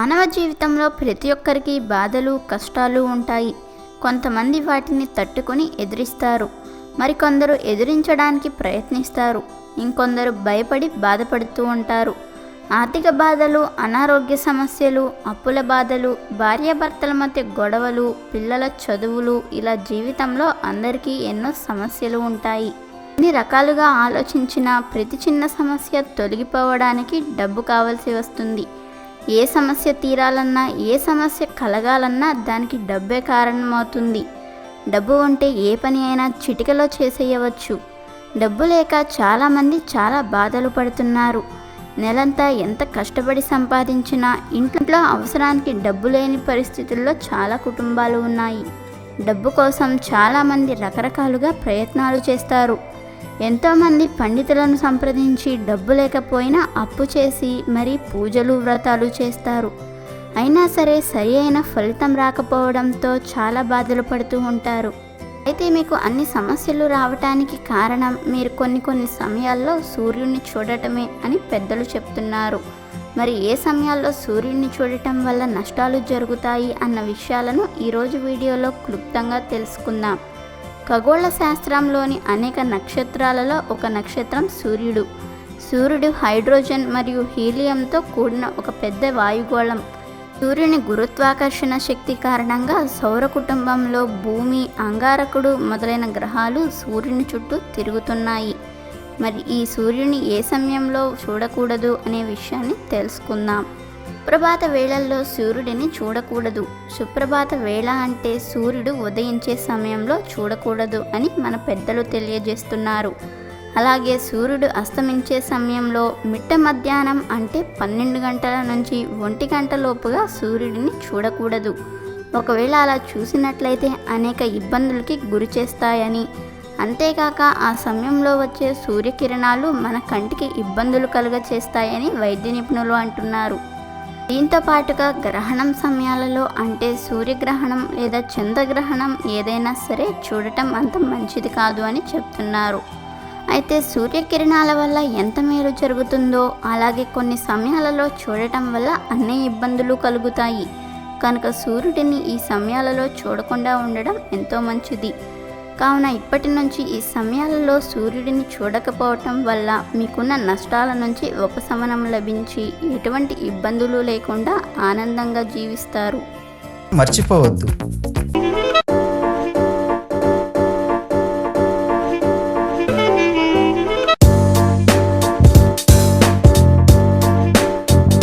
మానవ జీవితంలో ప్రతి ఒక్కరికి బాధలు కష్టాలు ఉంటాయి. కొంతమంది వాటిని తట్టుకొని ఎదిరిస్తారు. మరికొందరు ఎదిరించడానికి ప్రయత్నిస్తారు. ఇంకొందరు భయపడి బాధపడుతూ ఉంటారు. ఆర్థిక బాధలు అనారోగ్య సమస్యలు అప్పుల బాధలు భార్యాభర్తల మధ్య గొడవలు పిల్లల చదువులు ఇలా జీవితంలో అందరికీ ఎన్నో సమస్యలు ఉంటాయి. అన్ని రకాలుగా ఆలోచించిన ప్రతి చిన్న సమస్య తొలగిపోవడానికి డబ్బు కావాల్సి వస్తుంది. ఏ సమస్య తీరాలన్నా ఏ సమస్య కలగాలన్నా దానికి డబ్బే కారణమవుతుంది. డబ్బు ఉంటే ఏ పని అయినా చిటికలో చేసేయవచ్చు. డబ్బు లేక చాలామంది చాలా బాధలు పడుతున్నారు. నెలంతా ఎంత కష్టపడి సంపాదించినా ఇంట్లో అవసరానికి డబ్బు లేని పరిస్థితుల్లో చాలా కుటుంబాలు ఉన్నాయి. డబ్బు కోసం చాలామంది రకరకాలుగా ప్రయత్నాలు చేస్తారు. ఎంతోమంది పండితులను సంప్రదించి డబ్బు లేకపోయినా అప్పు చేసి మరీ పూజలు వ్రతాలు చేస్తారు. అయినా సరే సరి అయిన ఫలితం రాకపోవడంతో చాలా బాధలు పడుతూ ఉంటారు. అయితే మీకు అన్ని సమస్యలు రావటానికి కారణం మీరు కొన్ని కొన్ని సమయాల్లో సూర్యుడిని చూడటమే అని పెద్దలు చెప్తున్నారు. మరి ఏ సమయాల్లో సూర్యుడిని చూడటం వల్ల నష్టాలు జరుగుతాయి అన్న విషయాలను ఈరోజు వీడియోలో క్లుప్తంగా తెలుసుకుందాం. ఖగోళ శాస్త్రంలోని అనేక నక్షత్రాలలో ఒక నక్షత్రం సూర్యుడు. సూర్యుడు హైడ్రోజన్ మరియు హీలియంతో కూడిన ఒక పెద్ద వాయుగోళం. సూర్యుని గురుత్వాకర్షణ శక్తి కారణంగా సౌర కుటుంబంలో భూమి అంగారకుడు మొదలైన గ్రహాలు సూర్యుని చుట్టూ తిరుగుతున్నాయి. మరి ఈ సూర్యుని ఏ సమయంలో చూడకూడదు అనే విషయాన్ని తెలుసుకుందాం. సుప్రభాత వేళల్లో సూర్యుడిని చూడకూడదు. సుప్రభాత వేళ అంటే సూర్యుడు ఉదయించే సమయంలో చూడకూడదు అని మన పెద్దలు తెలియజేస్తున్నారు. అలాగే సూర్యుడు అస్తమించే సమయంలో మిట్ట మధ్యాహ్నం అంటే పన్నెండు గంటల నుంచి ఒంటి గంటలోపుగా సూర్యుడిని చూడకూడదు. ఒకవేళ అలా చూసినట్లయితే అనేక ఇబ్బందులకి గురి చేస్తాయని. అంతేకాక ఆ సమయంలో వచ్చే సూర్యకిరణాలు మన కంటికి ఇబ్బందులు కలుగ చేస్తాయని వైద్య నిపుణులు అంటున్నారు. దీంతో పాటుగా గ్రహణం సమయాలలో అంటే సూర్యగ్రహణం లేదా చంద్రగ్రహణం ఏదైనా సరే చూడటం అంత మంచిది కాదు అని చెప్తున్నారు. అయితే సూర్యకిరణాల వల్ల ఎంత మేలు జరుగుతుందో అలాగే కొన్ని సమయాలలో చూడటం వల్ల అన్ని ఇబ్బందులు కలుగుతాయి. కనుక సూర్యుడిని ఈ సమయాలలో చూడకుండా ఉండడం ఎంతో మంచిది. కావున ఇప్పటి నుంచి ఈ సమయాలలో సూర్యుడిని చూడకపోవటం వల్ల మీకున్న నష్టాల నుంచి ఉపశమనం లభించి ఎటువంటి ఇబ్బందులు లేకుండా ఆనందంగా జీవిస్తారు. మర్చిపోవద్దు.